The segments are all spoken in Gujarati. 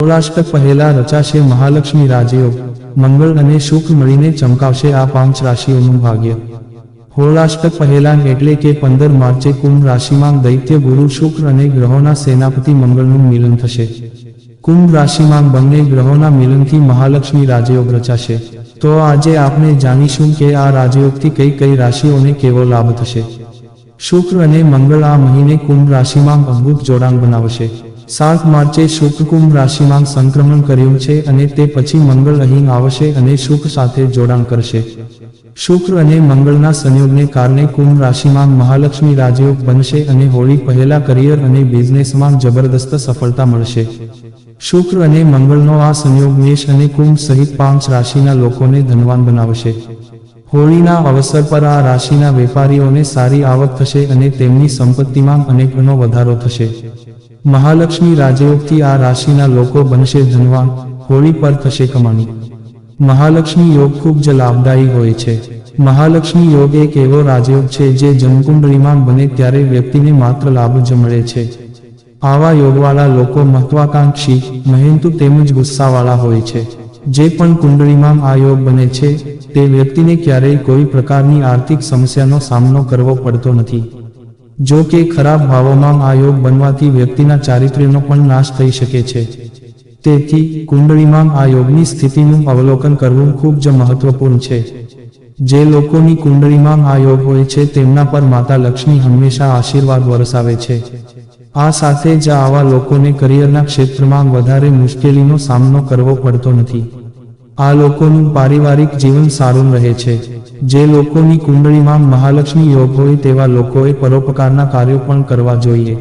સોળાષ્ટક પહેલા રચાશે મહાલક્ષ્મી રાજયોગ મંગળ અને શુક્ર મળીને ચમકાવશે આ પાંચ રાશિઓનું ભાગ્ય. હોળાષ્ટક પહેલા એટલે કે પંદર માર્ચે કુંભ રાશિમાં દૈત્ય ગુરુ શુક્ર અને ગ્રહોના સેનાપતિ મંગળનું મિલન થશે. કુંભ રાશિમાં બંને ગ્રહોના મિલનથી મહાલક્ષ્મી રાજયોગ રચાશે. તો આજે આપણે જાણીશું કે આ રાજયોગથી કઈ કઈ રાશિઓને કેવો લાભ થશે. શુક્ર અને મંગળ આ મહિને કુંભ રાશિમાં અદ્ભુત જોડાણ બનાવશે. સાત માર્ચે શુક્ર કુંભ રાશિમાં સંક્રમણ કર્યું છે અને તે પછી મંગળ અહીં આવશે અને શુક્ર સાથે જોડાણ કરશે. શુક્ર અને મંગળના સંયોગને કારણે કુંભ રાશિમાં મહાલક્ષ્મી રાજયોગ બનશે અને હોળી પહેલા કરિયર અને બિઝનેસમાં જબરદસ્ત સફળતા મળશે. શુક્ર અને મંગળનો આ સંયોગ મેષ અને કુંભ સહિત પાંચ રાશિના લોકોને ધનવાન બનાવશે. હોળીના અવસર પર આ રાશિના વેપારીઓને સારી આવક થશે અને તેમની સંપત્તિમાં અનેક ગણો વધારો થશે. મહાલક્ષ્મી રાજયોગથી આ રાશિના લોકો બનશે ધનવાન હોળી પર થશે કમાણી. મહાલક્ષ્મી યોગ ખૂબ જ લાભદાયી હોય છે. મહાલક્ષ્મી યોગ એક એવો રાજયોગ છે જે જન્મકુંડળીમાં બને ત્યારે વ્યક્તિને માત્ર લાભ જ મળે છે. આવા યોગવાળા લોકો મહત્વાકાંક્ષી, મહેનતુ તેમજ ગુસ્સાવાળા હોય છે. જે પણ કુંડળીમાં આ યોગ બને છે, તે વ્યક્તિને ક્યારેય કોઈ પ્રકારની આર્થિક સમસ્યાનો સામનો કરવો પડતો નથી. જો કે ખરાબ ભાવોમાં આ યોગ બનવાથી વ્યક્તિના ચારિત્ર્યનો પણ નાશ થઈ શકે છે. તેથી કુંડળીમાં આ યોગની સ્થિતિનું અવલોકન કરવું ખૂબ જ મહત્વપૂર્ણ છે. જે લોકોની કુંડળીમાં આ યોગ હોય છે તેમના પર માતા લક્ષ્મી હંમેશા આશીર્વાદ વરસાવે છે. આ સાથે જ આવા લોકોને કરિયરના ક્ષેત્રમાં વધારે મુશ્કેલીનો સામનો કરવો પડતો નથી. આ લોકોનું પારિવારિક જીવન સારું રહે છે. જે લોકોની કુંડળીમાં મહાલક્ષ્મી યોગ હોય તેવા લોકોએ પરોપકારના કાર્યો પણ કરવા જોઈએ.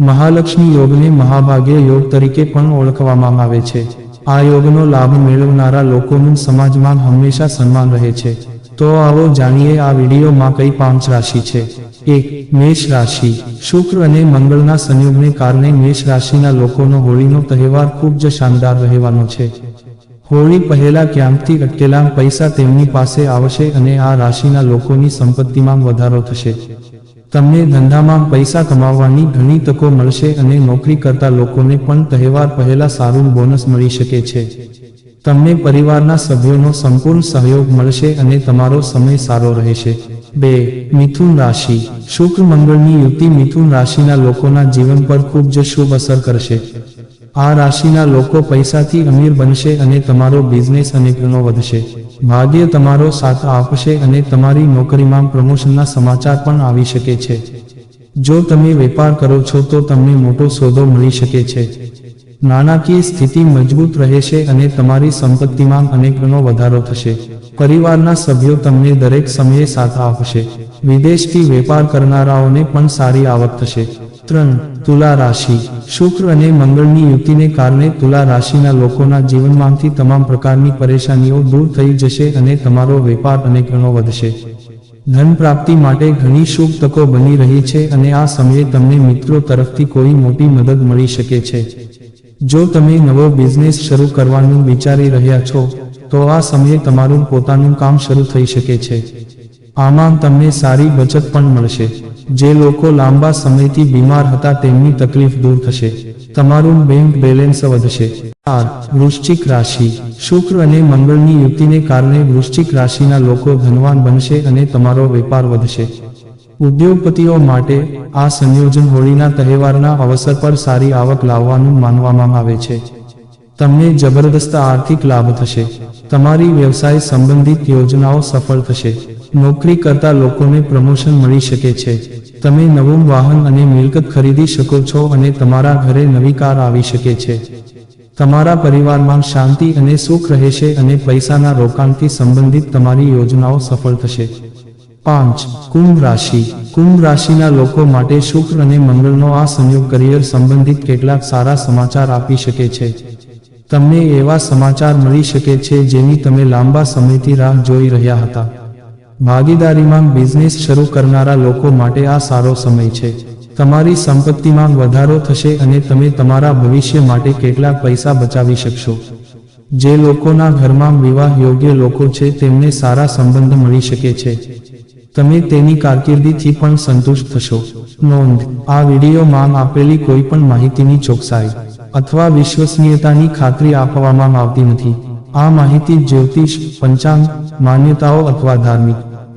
મહાલક્ષ્મી યોગને મહાભાગ્ય યોગ તરીકે પણ ઓળખવામાં આવે છે. આ યોગનો લાભ મેળવનારા લોકોનું સમાજમાં હંમેશા સન્માન રહે છે. તો આવો જાણીએ આ વિડીયોમાં કઈ પાંચ રાશિ છે. એક, મેષ રાશિ. શુક્ર અને મંગળના સંયોગને કારણે મેષ રાશિના લોકોનો હોળીનો તહેવાર ખૂબ જ શાનદાર રહેવાનો છે. હોળી પહેલા ક્યાંકથી અટકેલા પૈસા તેમની પાસે આવશે અને આ રાશિના લોકોની સંપત્તિમાં વધારો થશે. તમને ધંધામાં પૈસા કમાવવાની ઘણી તકો મળશે અને નોકરી કરતા લોકોને પણ તહેવાર પહેલા સારું બોનસ મળી શકે છે. તમને પરિવારના સભ્યોનો સંપૂર્ણ સહયોગ મળશે અને તમારો સમય સારો રહેશે. બે, મિથુન રાશિ. શુક્ર મંગળની યુતિ મિથુન રાશિના લોકોના જીવન પર ખૂબ જ શુભ અસર કરશે. આ રાશિના લોકો પૈસાથી અમીર બનશે અને તમારો બિઝનેસ અને ગણો વધશે. ભાગ્ય તમારો સાથ આપશે અને તમારી નોકરીમાં પ્રમોશનના સમાચાર પણ આવી શકે છે. જો તમે વેપાર કરો છો તો તમને મોટો સોદો મળી શકે છે. નાણાકીય સ્થિતિ મજબૂત રહેશે અને તમારી સંપત્તિમાં અનેક ગણો વધારો થશે. પરિવારના સભ્યો તમને દરેક સમયે સાથ આપશે. વિદેશથી વેપાર કરનારાઓને પણ સારી આવક થશે. ત્રણ તુલા રાશિ. શુક્ર અને મંગળની યુતિને કારણે તુલા રાશિના લોકોના જીવનમાંથી તમામ પ્રકારની પરેશાનીઓ દૂર થઈ જશે અને તમારો વેપાર અનેક ગણો વધશે. ધન પ્રાપ્તિ માટે ઘણી શુભ તકો બની રહી છે અને આ સમયે તમને મિત્રો તરફથી કોઈ મોટી મદદ મળી શકે છે. જો તમે નવો બિઝનેસ શરૂ કરવાનું વિચારી રહ્યા છો, તો આ સમયે તમારું પોતાનું કામ શરૂ થઈ શકે છે. આમાં તમને સારી બચત પણ મળશે. જે લોકો લાંબા સમયથી બીમાર હતા તેમની તકલીફ દૂર થશે. તમારું બેંક બેલેન્સ વધશે. ચાર, વૃશ્ચિક રાશિ. શુક્ર અને મંગળની યુતિને કારણે વૃશ્ચિક રાશિના લોકો ધનવાન બનશે અને તમારો વેપાર વધશે. ઉદ્યોગપતિઓ માટે આ સંયોજન હોળીના તહેવારના અવસર પર સારી આવક લાવવાનું માનવામાં આવે છે. તમને જબરદસ્ત આર્થિક લાભ થશે. તમારી વ્યવસાય સંબંધિત યોજનાઓ સફળ થશે. નોકરી કરતા લોકોને પ્રમોશન મળી શકે છે. તમે નવું વાહન અને મિલકત ખરીદી શકો છો અને તમારા ઘરે નવી કાર આવી શકે છે. તમારા પરિવારમાં શાંતિ અને સુખ રહેશે અને પૈસાના રોકાણથી સંબંધિત તમારી યોજનાઓ સફળ થશે. પાંચ, કુંભ રાશિ. કુંભ રાશિના લોકો માટે શુક્ર અને મંગળનો આ સંયોગ કરિયર સંબંધિત કેટલાક સારા સમાચાર આપી શકે છે. તમને એવા સમાચાર મળી શકે છે જેની તમે લાંબા સમયથી રાહ જોઈ રહ્યા હતા. ભાગીદારીમાં બિઝનેસ શરૂ કરનારા લોકો માટે આ સારો સમય છે. તમારી સંપત્તિમાં વધારો થશે અને તમે તમારા ભવિષ્ય માટે કેટલાક પૈસા બચાવી શકશો. જે લોકોના ઘરમાં વિવાહ યોગ્ય લોકો છે, તેમને સારા સંબંધ મળી શકે છે. તમે તેની કારકિર્દીથી પણ સંતુષ્ટ થશો. નોંધ, આ વિડીયોમાં આપેલી કોઈ પણ માહિતીની ચોકસાઈ અથવા વિશ્વસનીયતાની ખાતરી આપવામાં આવતી નથી. આ માહિતી જ્યોતિષ, પંચાંગ, માન્યતાઓ અથવા ધાર્મિક